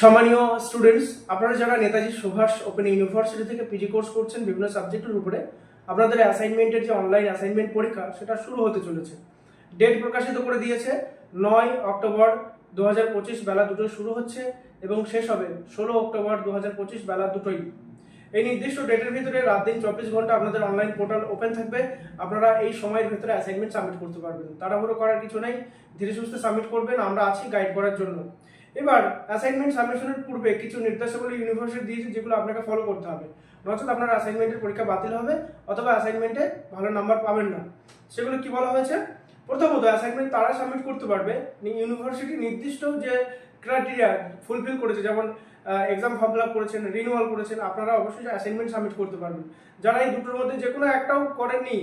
সম্মানীয় স্টুডেন্টস আপনারা যারা নেতাজি সুভাষ ওপেন ইউনিভার্সিটি থেকে পিজি কোর্স করছেন, বিভিন্ন সাবজেক্টের উপরে, আপনাদের অ্যাসাইনমেন্টের যে অনলাইন অ্যাসাইনমেন্ট পরীক্ষা, সেটা শুরু হতে চলেছে। ডেট প্রকাশিত করে দিয়েছে, নয় অক্টোবর দু হাজার পঁচিশ বেলা দুটোয় শুরু হচ্ছে এবং শেষ হবে ষোলো অক্টোবর দু হাজার পঁচিশ বেলা দুটোই এই নির্দিষ্ট ডেটের ভিতরে রাত দিন চব্বিশ ঘণ্টা আপনাদের অনলাইন পোর্টাল ওপেন থাকবে। আপনারা এই সময়ের ভিতরে অ্যাসাইনমেন্ট সাবমিট করতে পারবেন। তাড়াহুড়ো করার কিছু নেই, ধীরে সুস্থে সাবমিট করবেন। আমরা আছি গাইড করার জন্য। এবার অ্যাসাইনমেন্ট সাবমিশনের পূর্বে কিছু নির্দেশাবলী ইউনিভার্সিটি দিয়েছে, যেগুলো আপনাকে ফলো করতে হবে। নচেত আপনার অ্যাসাইনমেন্টের পরীক্ষা বাতিল হবে, অথবা অ্যাসাইনমেন্টে ভালো নাম্বার পাবেন না। সেগুলো কি বলা হয়েছে? প্রথমত অ্যাসাইনমেন্ট তারা সাবমিট করতে পারবে। ইউনিভার্সিটি নির্দিষ্ট যে ক্রাইটেরিয়া ফুলফিল করেছে, যেমন এক্সাম ফর্ম ফিল করেছেন রিনিউয়াল করেছেন, আপনারা অবশ্যই অ্যাসাইনমেন্ট সাবমিট করতে পারবেন। যারা এই দুটোর মধ্যে যে কোনো একটাও করেননি,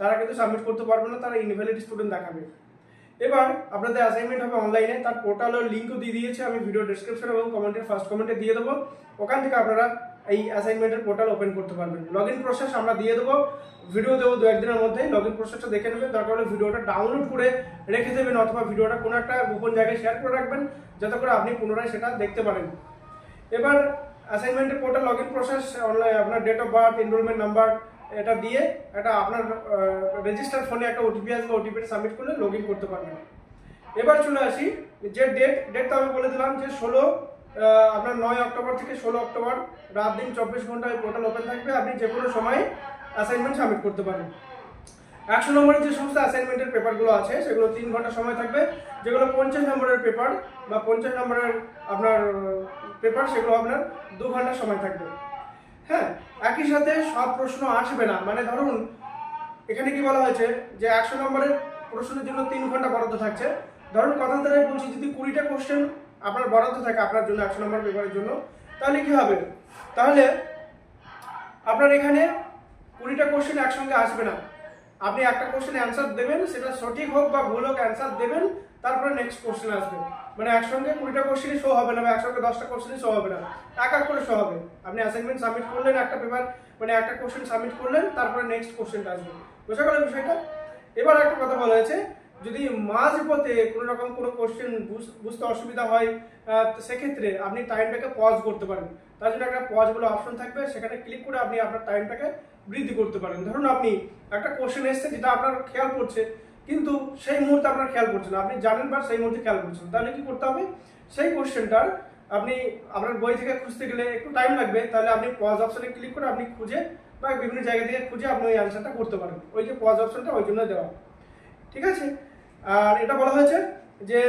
তারা কিন্তু সাবমিট করতে পারবে না, তারা ইনভ্যালিড স্টুডেন্ট দেখাবে। এবার আপনাদের অ্যাসাইনমেন্ট হবে অনলাইনে তার পোর্টালের লিঙ্কও দিয়ে দিয়েছে। আমি ভিডিও ডিসক্রিপশন এবং কমেন্টের ফার্স্ট কমেন্টে দিয়ে দেবো। ওখান থেকে আপনারা এই অ্যাসাইনমেন্টের পোর্টাল ওপেন করতে পারবেন। লগ ইন প্রসেস আমরা দিয়ে দেবো। ভিডিও দেবো দু একদিনের মধ্যে লগ ইন প্রসেসটা দেখে নেবেন। দরকার হলে ভিডিওটা ডাউনলোড করে রেখে দেবেন অথবা ভিডিওটা কোনো একটা গোপন জায়গায় শেয়ার করে রাখবেন, যাতে করে আপনি পুনরায় সেটা দেখতে পারেন। এবার অ্যাসাইনমেন্টের portal log in process online আপনার date of birth enrolment number এটা দিয়ে এটা আপনার রেজিস্টার ফোনে একটা ওটিপি আসবে ওটিপিটা সাবমিট করলে লগ করতে পারবেন। এবার চলে আসি, যে ডেট ডেটটা আমি বলে দিলাম যে ষোলো আপনার নয় অক্টোবর থেকে ষোলো অক্টোবর রাত দিন চব্বিশ ঘন্টায় পোর্টাল ওপেন থাকবে। আপনি যে কোনো সময় অ্যাসাইনমেন্ট সাবমিট করতে পারেন। একশো নম্বরের যে সমস্ত অ্যাসাইনমেন্টের পেপারগুলো আছে, সেগুলো তিন ঘণ্টা সময় থাকবে। যেগুলো পঞ্চাশ নম্বরের পেপার বা পঞ্চাশ নম্বরের আপনার পেপার সেগুলো আপনার দু ঘণ্টা সময় থাকবে। হ্যাঁ একই সাথে সব প্রশ্ন আসবে না। মানে ধরুন, এখানে কি বলা হয়েছে যে একশো নম্বরের প্রশ্নের জন্য তিন ঘণ্টা বরাদ্দ থাকছে। ধরুন কথা দ্বারাই বলছি, যদি কুড়িটা কোশ্চেন আপনার বরাদ্দ থাকে আপনার জন্য একশো নম্বর পেপারের জন্য, তাহলে কি হবে? তাহলে আপনার এখানে কুড়িটা কোশ্চেন একসঙ্গে আসবে না। আপনি একটা কোশ্চেন অ্যান্সার দেবেন, সেটা সঠিক হোক বা ভুল হোক অ্যান্সার দেবেন নেক্সট কোশ্চেন আসবে। মানে একসঙ্গে কুড়িটা কোশ্চেনই শো হবে না বা একসঙ্গে দশটা কোশ্চেনই শো হবে না। এক এক করে শো হবে। আপনি অ্যাসাইনমেন্ট সাবমিট করলেন, একটা পেপার মানে একটা কোশ্চেন সাবমিট করলেন, তারপরে নেক্সট কোশ্চেনটা আসবে। বোঝা গেল বিষয়টা? এবার একটা কথা বলা হয়েছে, যদি কোনো রকম কোনো কোশ্চেন বুঝতে অসুবিধা হয় সেক্ষেত্রে আপনি টাইমটাকে পজ করতে পারেন। তার জন্য একটা পজ বলে অপশন থাকবে, সেখানে ক্লিক করে আপনি আপনার টাইমটাকে বৃদ্ধি করতে পারেন। ধরুন আপনি একটা কোশ্চেন এসছে যেটা আপনার খেয়াল করছে কিন্তু সেই মুহূর্তে আপনার খেয়াল করছে না। আপনি জানেন বা সেই মুহূর্তে খেয়াল করছেন তাহলে কি করতে হবে? সেই কোশ্চেনটার আপনি আপনার বই থেকে খুঁজতে গেলে একটু টাইম লাগবে। তাহলে আপনি পজ অপশনে ক্লিক করে আপনি খুঁজে বা বিভিন্ন জায়গা থেকে খুঁজে আপনি ওই অ্যান্সারটা করতে পারেন। ওই যে পজ অপশনটা ওই জন্য দেওয়া। ঠিক আছে? আর এটা বলা হয়েছে যে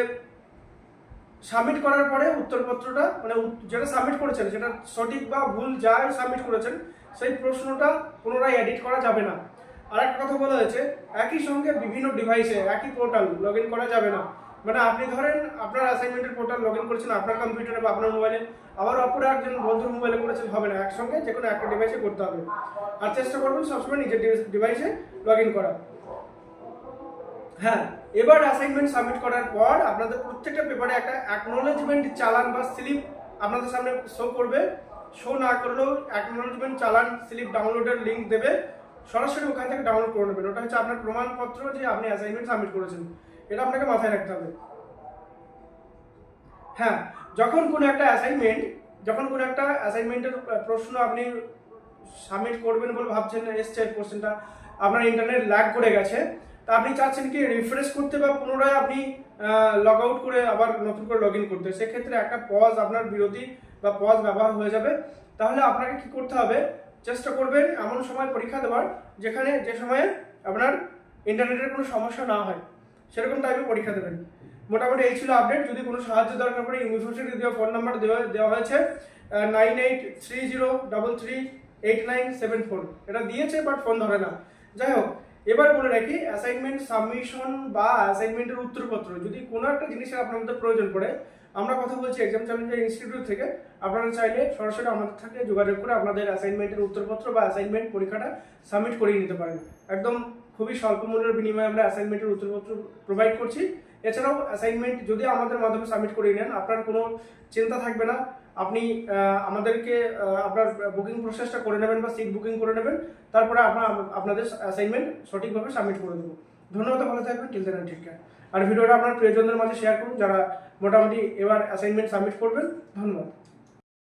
সাবমিট করার পরে উত্তরপত্রটা মানে যেটা সাবমিট করেছেন, সেটা সঠিক বা ভুল যাই সাবমিট করেছেন, সেই প্রশ্নটা পুনরায় এডিট করা যাবে না। আর একটা কথা বলা হয়েছে একই সঙ্গে বিভিন্ন ডিভাইসে একই পোর্টাল লগ করা যাবে না। মানে আপনি ধরেন আপনার অ্যাসাইনমেন্টের পোর্টাল লগ ইন করেছেন, আপনার কম্পিউটারে বা আপনার মোবাইলে আবার অপর একজন বন্ধুর মোবাইলে করেছেন, হবে না, একসঙ্গে যে কোনো একটা ডিভাইসে করতে হবে। আর চেষ্টা করবেন সবসময় নিজের ডিভাইসে লগ ইন করা। হ্যাঁ এবার অ্যাসাইনমেন্ট সাবমিট করার পর আপনাদের প্রত্যেকটা পেপারে একটা অ্যাকনোলেজমেন্ট চালান বা স্লিপ আপনাদের সামনে শো করবে। শো না করলেও অ্যাকনোলেজমেন্ট চালান স্লিপ ডাউনলোডের লিঙ্ক দেবে। সরাসরি ওখান থেকে ডাউনলোড করে নেবেন। ওটা হচ্ছে আপনার প্রমাণপত্র যে আপনি অ্যাসাইনমেন্ট সাবমিট করেছেন। এটা আপনাকে মাথায় রাখতে হবে। হ্যাঁ যখন কোনো একটা অ্যাসাইনমেন্ট যখন কোনো একটা অ্যাসাইনমেন্টের প্রশ্ন আপনি সাবমিট করবেন বলে ভাবছেন, এসছে কোশ্চেনটা আপনার ইন্টারনেট ল্যাগ করে গেছে, তা আপনি চাচ্ছেন কি রিফ্রেশ করতে বা পুনরায় আপনি লগ আউট করে আবার নতুন করে লগ ইন করতে। সেক্ষেত্রে একটা পজ আপনার বিরতি বা পজ ব্যবহার হয়ে যাবে। তাহলে আপনাকে কি করতে হবে? চেষ্টা করবেন এমন সময় পরীক্ষা দেওয়ার, যেখানে যে সময়ে আপনার ইন্টারনেটের কোনো সমস্যা না হয়, সেরকম টাইপে পরীক্ষা দেবেন। মোটামুটি এই ছিল আপডেট যদি কোনো সাহায্য দরকার পড়ে ইউনিভার্সিটি দেওয়া ফোন নাম্বার দেওয়া দেওয়া হয়েছে nine eight three zero double three eight nine seven four এটা দিয়েছে বাট ফোন ধরে না। যাই হোক, এবার বলে রাখি অ্যাসাইনমেন্ট সাবমিশন বা অ্যাসাইনমেন্টের উত্তরপত্র, যদি কোনো একটা জিনিসের আপনার মধ্যে প্রয়োজন পড়ে আমরা কথা বলছি এক্সাম চ্যালেঞ্জার ইনস্টিটিউট থেকে। আপনারা চাইলে সরাসরি আমাদের সাথে যোগাযোগ করে আপনাদের অ্যাসাইনমেন্টের উত্তরপত্র বা অ্যাসাইনমেন্ট পরীক্ষাটা সাবমিট করিয়ে নিতে পারেন। একদম খুবই স্বল্প মূল্যের বিনিময়ে আমরা অ্যাসাইনমেন্টের উত্তরপত্র প্রোভাইড করছি। এছাড়াও অ্যাসাইনমেন্ট যদি আমাদের মাধ্যমে সাবমিট করিয়ে নেন, আপনার কোনো চিন্তা থাকবে না। আপনি আমাদেরকে আপনার বুকিং প্রসেসটা করে নেবেন বা সিট বুকিং করে নেবেন। তারপরে আমরা আপনাদের অ্যাসাইনমেন্ট সঠিকভাবে সাবমিট করে দেবো। ধন্যবাদ, ভালো থাকবেন। টিল দেন ঠিক আর ভিডিওটা আপনার প্রিয়জনদের মাঝে শেয়ার করুন যারা মোটামুটি এবার অ্যাসাইনমেন্ট সাবমিট করবেন ধন্যবাদ।